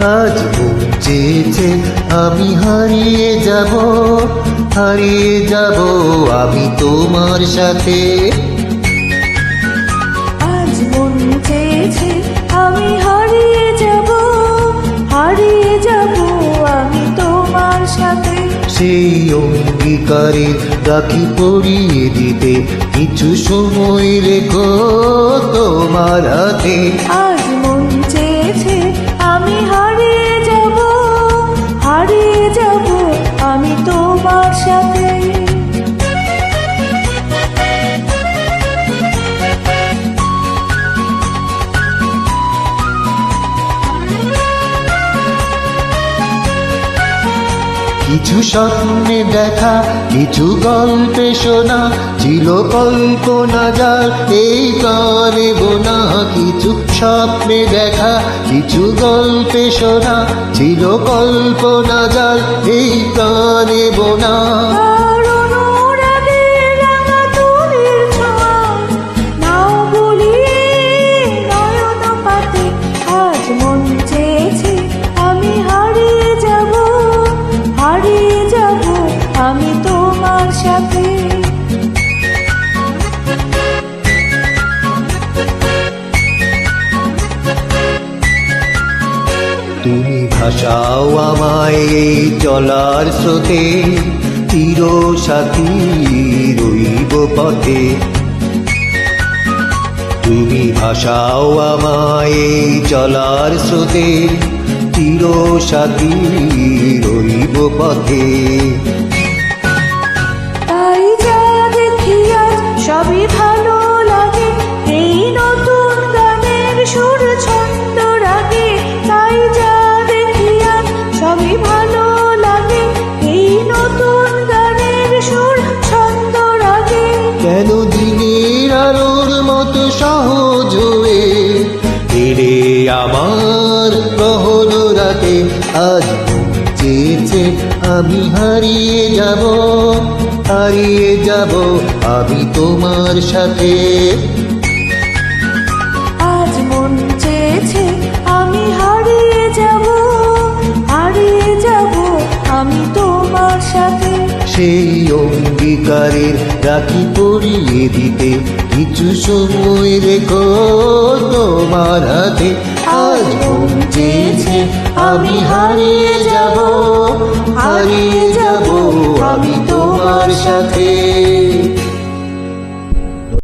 আজ চেয়েছে আমি হারিয়ে যাব হারিয়ে যাব আমি তোমার সাথে। আজ মন চেয়েছে আমি হারিয়ে যাব হারিয়ে যাব আমি তোমার সাথে। সেই অঙ্গীকারে রাখি পরিয়ে দিতে কিছু সময় রেখো তোমার হাতে। কিছু স্বপ্নে দেখা, কিছু গল্পে শোনা, ছিল কল্পনা যার এই করে বোনা। কিছু স্বপ্নে দেখা, কিছু গল্পে শোনা, ছিল কল্পনা যার এই করে বোনা। তুমি ভাসাও আমায় এই চলার স্রোতে চির সাথী রইব পথে। তুমি ভাসাও আমায় এই চলার স্রোতে চির সাথী রইব পথে। তাই যা দেখি আজ সবই আমার গহন রাতে আজ চেয়েছে আমি হারিয়ে যাব হারিয়ে যাব আমি তোমার সাথে। আজ মন চেয়েছে আমি হারিয়ে যাব হারিয়ে যাব আমি তোমার সাথে। সেই অঙ্গীকারের রাখি পরিয়ে দিতে কিছু সময় রেখো তোমার হাতে। আমি হারিয়ে যাব হারিয়ে যাব। আমি তোমার সাথে